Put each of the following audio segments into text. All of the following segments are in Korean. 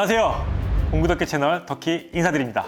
안녕하세요. 공구덕계 채널 덕희 인사드립니다.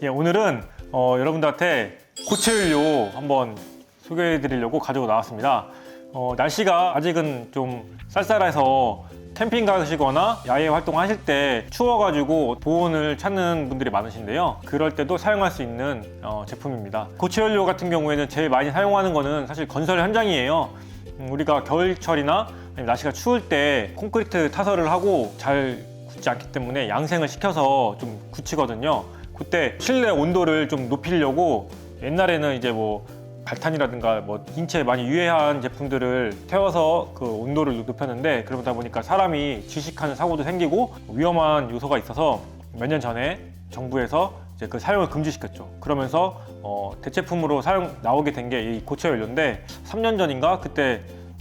예, 오늘은 어, 여러분들한테 고체연료 한번 소개해 드리려고 가지고 나왔습니다. 어, 날씨가 아직은 좀 쌀쌀해서 캠핑 가시거나 야외 활동하실 때 추워가지고 보온을 찾는 분들이 많으신데요. 그럴 때도 사용할 수 있는 어, 제품입니다. 고체연료 같은 경우에는 제일 많이 사용하는 거는 사실 건설 현장이에요. 음, 우리가 겨울철이나 날씨가 추울 때 콘크리트 타설을 하고 잘 굳지 않기 때문에 양생을 시켜서 좀 굳히거든요. 그때 실내 온도를 좀 높이려고 옛날에는 이제 뭐 발탄이라든가 뭐 인체에 많이 유해한 제품들을 태워서 그 온도를 높였는데 그러다 보니까 사람이 질식하는 사고도 생기고 위험한 요소가 있어서 몇 년 전에 정부에서 이제 그 사용을 금지시켰죠. 그러면서 어, 대체품으로 사용 나오게 된 게 이 고체 연료인데 3년 전인가 그때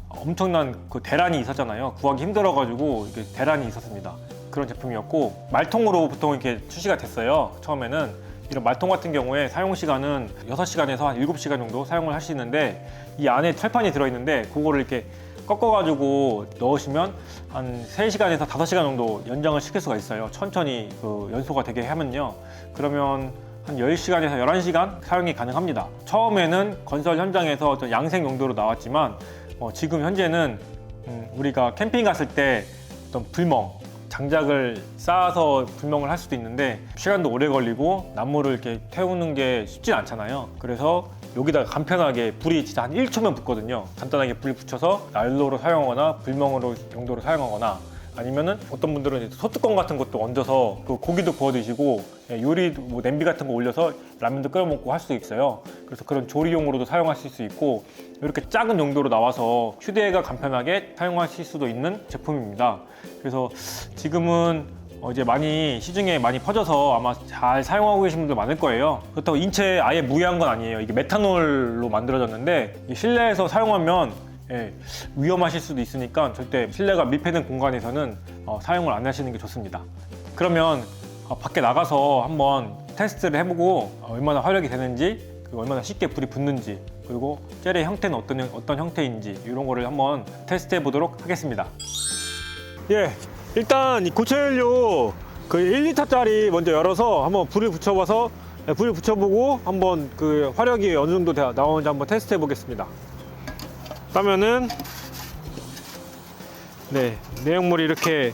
엄청난 그 대란이 있었잖아요. 구하기 힘들어가지고 이게 대란이 있었습니다. 그런 제품이었고 말통으로 보통 이렇게 출시가 됐어요. 처음에는 이런 말통 같은 경우에 사용 시간은 6시간에서 한 7시간 정도 사용을 하시는데 이 안에 철판이 들어있는데 그거를 이렇게 꺾어가지고 넣으시면 한 3시간에서 5시간 정도 연장을 시킬 수가 있어요. 천천히 그 연소가 되게 하면요. 그러면 한 10시간에서 11시간 사용이 가능합니다. 처음에는 건설 현장에서 양생 용도로 나왔지만 어, 지금 현재는 음, 우리가 캠핑 갔을 때 어떤 불멍, 장작을 쌓아서 불멍을 할 수도 있는데 시간도 오래 걸리고 나무를 이렇게 태우는 게 쉽진 않잖아요. 그래서 여기다가 간편하게 불이 진짜 한 1초면 붙거든요. 간단하게 불 붙여서 난로로 사용하거나 불멍으로 용도로 사용하거나 아니면은 어떤 분들은 소뚜껑 같은 것도 얹어서 그 고기도 구워 드시고 예, 요리 뭐 냄비 같은 거 올려서 라면도 끓여 먹고 할 수도 있어요. 그래서 그런 조리용으로도 사용하실 수 있고 이렇게 작은 용도로 나와서 휴대가 간편하게 사용하실 수도 있는 제품입니다. 그래서 지금은 어, 이제 많이 시중에 많이 퍼져서 아마 잘 사용하고 계신 분들 많을 거예요. 그렇다고 인체 아예 무해한 건 아니에요. 이게 메탄올로 만들어졌는데 이 실내에서 사용하면 예, 위험하실 수도 있으니까 절대 실내가 밀폐된 공간에서는 어, 사용을 안 하시는 게 좋습니다. 그러면 어, 밖에 나가서 한번 테스트를 해보고 어, 얼마나 화력이 되는지 그리고 얼마나 쉽게 불이 붙는지 그리고 젤의 형태는 어떤, 어떤 형태인지 이런 거를 한번 테스트해 보도록 하겠습니다. 예, 일단 이 고체연료 그 1리터짜리 먼저 열어서 한번 불을 붙여봐서 예, 불을 붙여보고 한번 그 화력이 어느 정도 돼- 나오는지 한번 테스트해 보겠습니다. 그러면은 네 내용물이 이렇게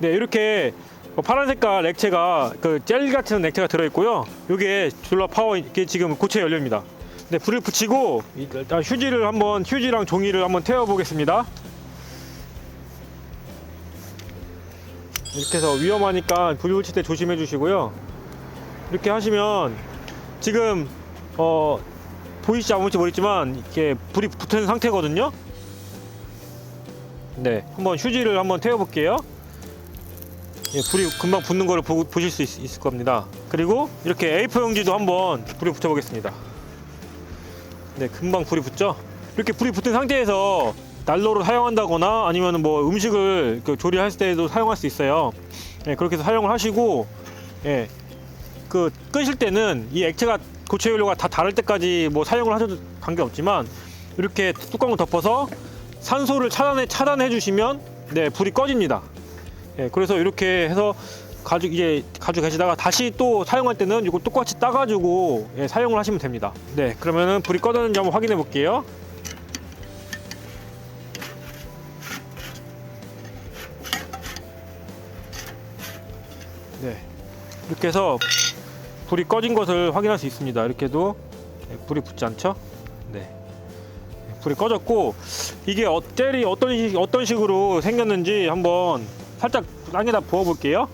네 이렇게 뭐 파란 색깔 액체가 그 젤 같은 액체가 들어있고요. 이게 졸라 파워 이게 지금 고체 연료입니다. 네 불을 붙이고 일단 휴지를 한번 휴지랑 종이를 한번 태워 보겠습니다. 이렇게 해서 위험하니까 불 붙일 때 조심해 주시고요. 이렇게 하시면 지금 어 보이시지 않을지 모르겠지만 이렇게 불이 붙은 상태거든요. 네, 한번 휴지를 한번 태워 볼게요. 예, 불이 금방 붙는 보, 보실 수 있, 있을 겁니다. 그리고 이렇게 A4 용지도 한번 불에 붙여 보겠습니다. 네, 금방 불이 붙죠. 이렇게 불이 붙은 상태에서 난로로 사용한다거나 아니면 뭐 음식을 그 조리할 때도 사용할 수 있어요. 네, 그렇게 해서 사용을 하시고, 예, 그 끄실 때는 이 액체가 고체 연료가 다 닳을 때까지 뭐 사용을 하셔도 관계 없지만 이렇게 뚜껑을 덮어서 산소를 차단해 차단해 주시면 네 불이 꺼집니다. 예, 그래서 이렇게 해서 가지고 이제 가지고 계시다가 다시 또 사용할 때는 이거 똑같이 따가지고 예, 사용을 하시면 됩니다. 네, 그러면은 불이 꺼졌는지 한번 확인해 볼게요. 네, 이렇게 해서 불이 꺼진 것을 확인할 수 있습니다. 이렇게도 네, 불이 붙지 않죠? 네. 불이 꺼졌고 이게 어, 젤이 어떤 식, 어떤 식으로 생겼는지 한번 살짝 땅에다 부어 볼게요.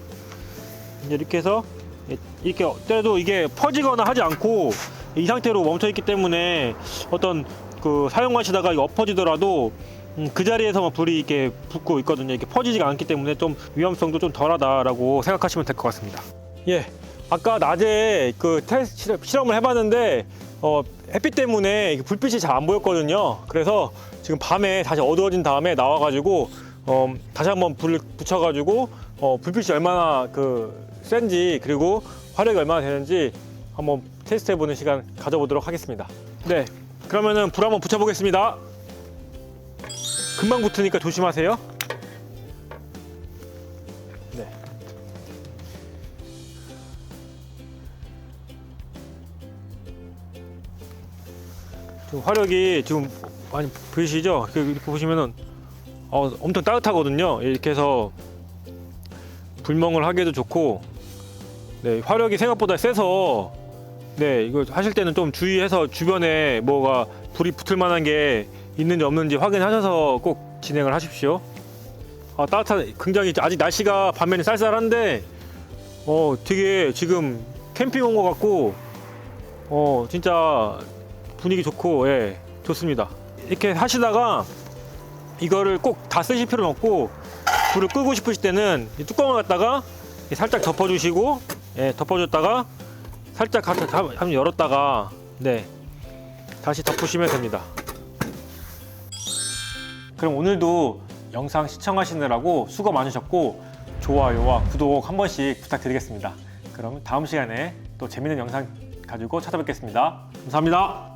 이렇게 해서 이렇게 때도 이게 퍼지거나 하지 않고 이 상태로 멈춰 있기 때문에 어떤 그 사용하시다가 엎어지더라도 음, 그 자리에서만 불이 이렇게 붙고 있거든요. 이렇게 퍼지지가 않기 때문에 좀 위험성도 좀 덜하다라고 생각하시면 될 것 같습니다. 예, 아까 낮에 그 테스트 실험- 실험을 해봤는데 어, 햇빛 때문에 불빛이 잘 안 보였거든요. 그래서 지금 밤에 다시 어두워진 다음에 나와가지고 어, 다시 한번 불을 붙여가지고 어, 불빛이 얼마나 그 센지 그리고 화력이 얼마나 되는지 한번 테스트해보는 시간 가져보도록 하겠습니다. 네, 그러면은 불 한번 붙여보겠습니다. 금방 붙으니까 조심하세요. 화력이 지금 많이 보이시죠? 이렇게 이렇게 보시면은 어, 엄청 따뜻하거든요. 이렇게 해서 불멍을 하기도 좋고, 네 화력이 생각보다 세서 네 이거 하실 때는 좀 주의해서 주변에 뭐가 불이 붙을 만한 게 있는지 없는지 확인하셔서 꼭 진행을 하십시오. 아 따뜻한 굉장히 아직 날씨가 반면에 쌀쌀한데 어 되게 지금 캠핑 온 것 같고 어 진짜 분위기 좋고 예 좋습니다 이렇게 하시다가 이거를 꼭 다 쓰실 필요는 없고 불을 끄고 싶으실 때는 이 뚜껑을 갖다가 살짝 덮어주시고 예 덮어줬다가 살짝 한번 열었다가 네 다시 덮으시면 됩니다 그럼 오늘도 영상 시청하시느라고 수고 많으셨고 좋아요와 구독 한 번씩 부탁드리겠습니다. 그럼 다음 시간에 또 재밌는 영상 가지고 찾아뵙겠습니다. 감사합니다.